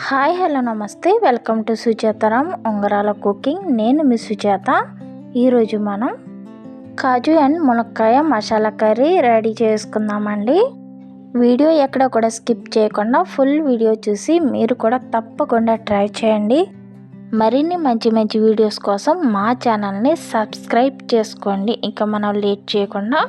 Hi hello నమస్తే. Welcome to సుచేతరం ఉంగరాల కుకింగ్. నేను మీ సుచేత ఈరోజు మనం కాజు అండ్ మునక్కాయ మసాలా కర్రీ రెడీ చేసుకుందామండి. వీడియో ఎక్కడ కూడా స్కిప్ చేయకుండా ఫుల్ వీడియో చూసి మీరు కూడా తప్పకుండా ట్రై చేయండి. మరిన్ని మంచి మంచి వీడియోస్ కోసం మా ఛానల్ని సబ్స్క్రైబ్ చేసుకోండి. ఇంకా మనం లేట్ చేయకుండా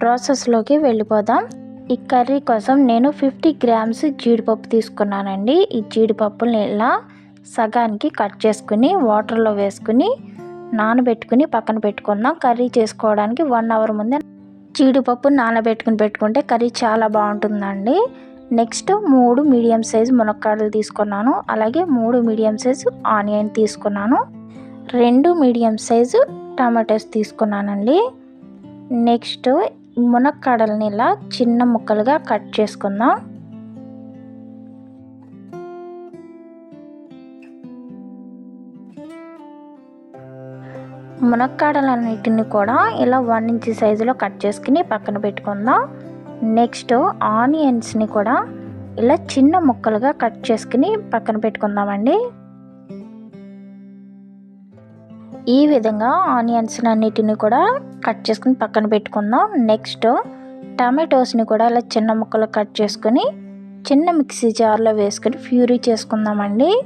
ప్రాసెస్లోకి వెళ్ళిపోదాం. ఈ కర్రీ కోసం నేను ఫిఫ్టీ గ్రామ్స్ జీడిపప్పు తీసుకున్నానండి. ఈ జీడిపప్పుని ఇలా సగానికి కట్ చేసుకుని వాటర్లో వేసుకుని నానబెట్టుకుని పక్కన పెట్టుకుందాం. కర్రీ చేసుకోవడానికి వన్ అవర్ ముందే జీడిపప్పు నానబెట్టుకుని పెట్టుకుంటే కర్రీ చాలా బాగుంటుందండి. నెక్స్ట్ మూడు మీడియం సైజు మునక్కాడలు తీసుకున్నాను. అలాగే మూడు మీడియం సైజు ఆనియన్ తీసుకున్నాను. రెండు మీడియం సైజు టమాటోస్ తీసుకున్నానండి. నెక్స్ట్ మునక్కాడల్ని ఇలా చిన్న ముక్కలుగా కట్ చేసుకుందాం. మునక్కాడలన్నిటిని కూడా ఇలా వన్ ఇంచ్ సైజులో కట్ చేసుకుని పక్కన పెట్టుకుందాం. నెక్స్ట్ ఆనియన్స్ని కూడా ఇలా చిన్న ముక్కలుగా కట్ చేసుకుని పక్కన పెట్టుకుందామండి. ఈ విధంగా ఆనియన్స్ అన్నిటిని కూడా కట్ చేసుకుని పక్కన పెట్టుకుందాం. నెక్స్ట్ టమాటోస్ని కూడా ఇలా చిన్న ముక్కలు కట్ చేసుకుని చిన్న మిక్సీ జార్లో వేసుకొని ప్యూరీ చేసుకుందామండి.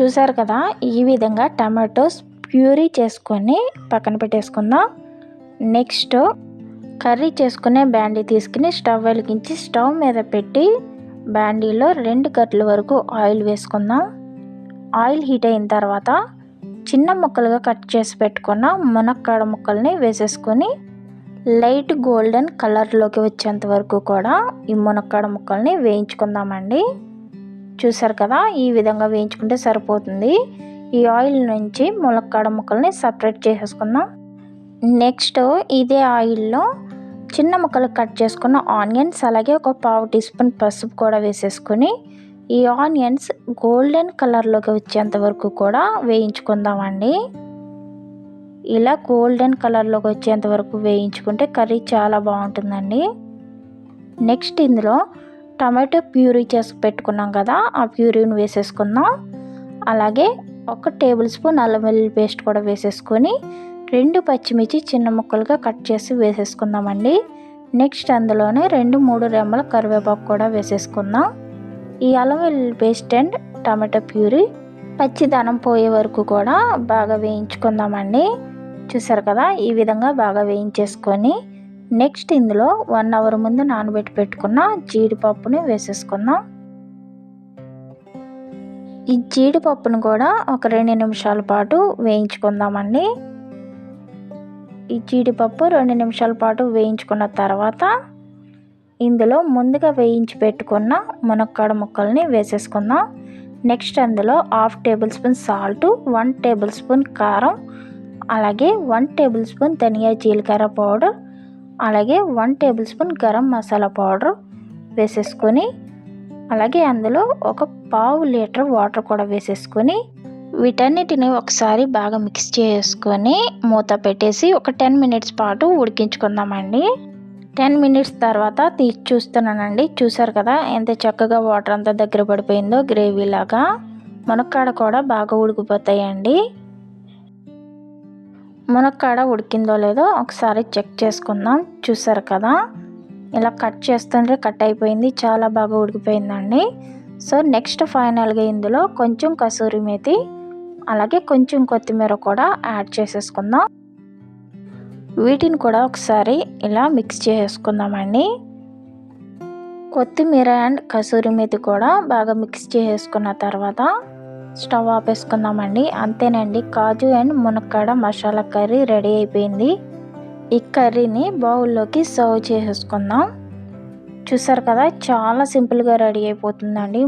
చూసారు కదా ఈ విధంగా టమాటోస్ ప్యూరీ చేసుకొని పక్కన పెట్టేసుకుందాం. నెక్స్ట్ కర్రీ చేసుకునే బ్యాండీ తీసుకుని స్టవ్ వెలిగించి స్టవ్ మీద పెట్టి బ్యాండీలో రెండు గట్ల వరకు ఆయిల్ వేసుకుందాం. ఆయిల్ హీట్ అయిన తర్వాత చిన్న ముక్కలుగా కట్ చేసి పెట్టుకున్న మునక్కాడ ముక్కల్ని వేసేసుకొని లైట్ గోల్డెన్ కలర్లోకి వచ్చేంత వరకు కూడా ఈ మునక్కాడ ముక్కల్ని వేయించుకుందామండి. చూసారు కదా ఈ విధంగా వేయించుకుంటే సరిపోతుంది. ఈ ఆయిల్ నుంచి మునక్కాడ ముక్కల్ని సపరేట్ చేసేసుకుందాం. నెక్స్ట్ ఇదే ఆయిల్లో చిన్న ముక్కలు కట్ చేసుకున్న ఆనియన్స్ అలాగే ఒక పావు టీ స్పూన్ పసుపు కూడా వేసేసుకొని ఈ ఆనియన్స్ గోల్డెన్ కలర్లోకి వచ్చేంత వరకు కూడా వేయించుకుందామండి. ఇలా గోల్డెన్ కలర్లోకి వచ్చేంత వరకు వేయించుకుంటే కర్రీ చాలా బాగుంటుందండి. నెక్స్ట్ ఇందులో టమాటో ప్యూరీ చేసి పెట్టుకున్నాం కదా ఆ ప్యూరీని వేసేసుకుందాం. అలాగే ఒక టేబుల్ స్పూన్ అల్లం వెల్లుల్లి పేస్ట్ కూడా వేసేసుకొని రెండు పచ్చిమిర్చి చిన్న ముక్కలుగా కట్ చేసి వేసేసుకుందామండి. నెక్స్ట్ అందులోనే రెండు మూడు రెమ్మల కరివేపాకు కూడా వేసేసుకుందాం. ఈ అల్లం వెల్లుల్లి పేస్ట్ అండ్ టమాటో ప్యూరీ పచ్చిదనం పోయే వరకు కూడా బాగా వేయించుకుందామండి. చూసారు కదా ఈ విధంగా బాగా వేయించేసుకొని నెక్స్ట్ ఇందులో వన్ అవర్ ముందు నానబెట్టి పెట్టుకున్న జీడిపప్పుని వేసేసుకుందాం. ఈ జీడిపప్పును కూడా ఒక రెండు నిమిషాల పాటు వేయించుకుందామండి. ఈ జీడిపప్పు రెండు నిమిషాల పాటు వేయించుకున్న తర్వాత ఇందులో ముందుగా వేయించి పెట్టుకున్న మునక్కాడ ముక్కల్ని వేసేసుకుందాం. నెక్స్ట్ అందులో half tablespoon salt one tablespoon కారం అలాగే వన్ టేబుల్ స్పూన్ ధనియా జీలకర్ర పౌడర్ అలాగే one tablespoon garam masala powder వేసేసుకొని అలాగే అందులో ఒక పావు లీటర్ వాటర్ కూడా వేసేసుకొని వీటన్నిటిని ఒకసారి బాగా మిక్స్ చేసుకొని మూత పెట్టేసి ఒక టెన్ మినిట్స్ పాటు ఉడికించుకుందామండి. టెన్ మినిట్స్ తర్వాత తీసి చూస్తున్నానండి. చూసారు కదా ఎంత చక్కగా వాటర్ అంతా దగ్గర పడిపోయిందో గ్రేవీ లాగా. మునక్కాడ కూడా బాగా ఉడికిపోతాయండి. మునక్కాడ ఉడికిందో లేదో ఒకసారి చెక్ చేసుకుందాం. చూసారు కదా ఇలా కట్ చేస్తుంటే కట్ అయిపోయింది చాలా బాగా ఉడికిపోయిందండి. సో నెక్స్ట్ ఫైనల్గా ఇందులో కొంచెం కసూరి మేతి అలాగే కొంచెం కొత్తిమీర కూడా యాడ్ చేసేసుకుందాం. వీటిని కూడా ఒకసారి ఇలా మిక్స్ చేసుకుందామండి. కొత్తిమీర అండ్ కసూరి మేతి కూడా బాగా మిక్స్ చేసుకున్న తర్వాత స్టవ్ ఆపేసుకుందామండి. అంతేనండి కాజు అండ్ మునక్కాడ మసాలా కర్రీ రెడీ అయిపోయింది. ఈ కర్రీని బౌల్లోకి సర్వ్ చేసేసుకుందాం చూసారు కదా చాలా సింపుల్గా రెడీ అయిపోతుందండి.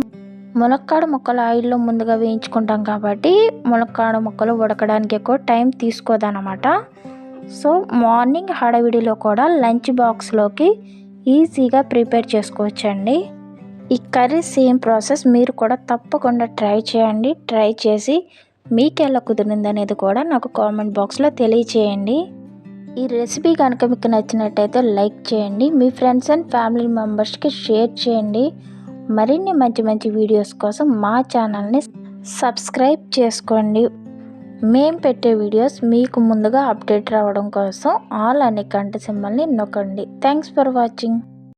మునక్కాడ ముక్కలు ఆయిల్లో ముందుగా వేయించుకుంటాం కాబట్టి మునక్కాడ ముక్కలు ఉడకడానికి ఎక్కువ టైం తీసుకోదన్నమాట. సో మార్నింగ్ హడావిడిలో కూడా లంచ్ బాక్స్లోకి ఈజీగా ప్రిపేర్ చేసుకోవచ్చండి. ఈ కర్రీ సేమ్ ప్రాసెస్ మీరు కూడా తప్పకుండా ట్రై చేయండి. ట్రై చేసి మీకు ఎలా కుదిరింది అనేది కూడా నాకు కామెంట్ బాక్స్లో తెలియచేయండి. ఈ రెసిపీ కనుక మీకు నచ్చినట్టయితే లైక్ చేయండి. మీ ఫ్రెండ్స్ అండ్ ఫ్యామిలీ మెంబర్స్కి షేర్ చేయండి. మరిన్ని మంచి మంచి వీడియోస్ కోసం మా ఛానల్ని సబ్స్క్రైబ్ చేసుకోండి. మేము పెట్టే వీడియోస్ మీకు ముందుగా అప్డేట్ రావడం కోసం ఆల్ అనే గంట సింబల్ని నొక్కండి. Thanks for watching.